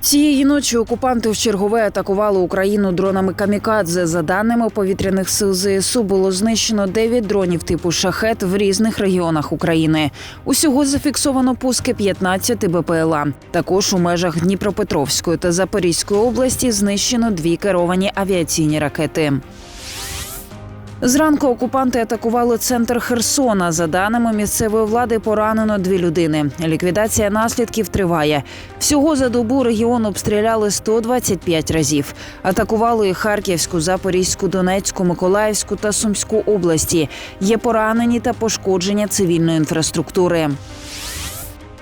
Цієї ночі окупанти вчергове атакували Україну дронами камікадзе. За даними повітряних сил ЗСУ, було знищено 9 дронів типу шахет в різних регіонах України. Усього зафіксовано пуски 15 БПЛА. Також у межах Дніпропетровської та Запорізької області знищено дві керовані авіаційні ракети. Зранку окупанти атакували центр Херсона. За даними місцевої влади, поранено дві людини. Ліквідація наслідків триває. Всього за добу регіон обстріляли 125 разів. Атакували і Харківську, Запорізьку, Донецьку, Миколаївську та Сумську області. Є поранені та пошкодження цивільної інфраструктури.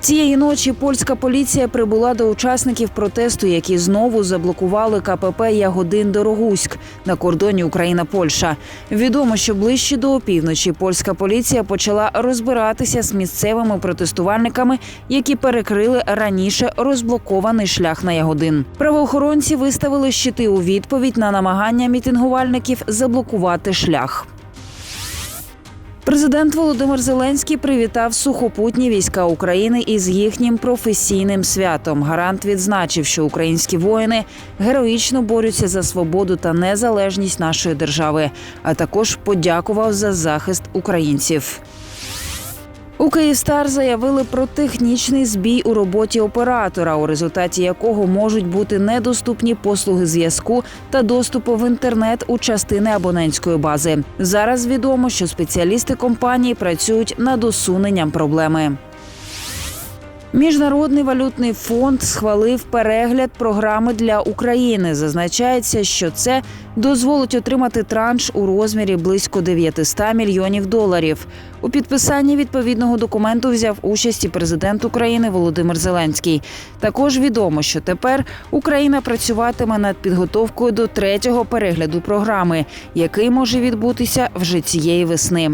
Цієї ночі польська поліція прибула до учасників протесту, які знову заблокували КПП Ягодин Дорогуськ на кордоні Україна-Польща. Відомо, що ближче до опівночі польська поліція почала розбиратися з місцевими протестувальниками, які перекрили раніше розблокований шлях на Ягодин. Правоохоронці виставили щити у відповідь на намагання мітингувальників заблокувати шлях. Президент Володимир Зеленський привітав сухопутні війська України із їхнім професійним святом. Гарант відзначив, що українські воїни героїчно борються за свободу та незалежність нашої держави, а також подякував за захист українців. У Київстар заявили про технічний збій у роботі оператора, у результаті якого можуть бути недоступні послуги зв'язку та доступу в інтернет у частини абонентської бази. Зараз відомо, що спеціалісти компанії працюють над усуненням проблеми. Міжнародний валютний фонд схвалив перегляд програми для України. Зазначається, що це дозволить отримати транш у розмірі близько 900 мільйонів доларів. У підписанні відповідного документу взяв участь і президент України Володимир Зеленський. Також відомо, що тепер Україна працюватиме над підготовкою до третього перегляду програми, який може відбутися вже цієї весни.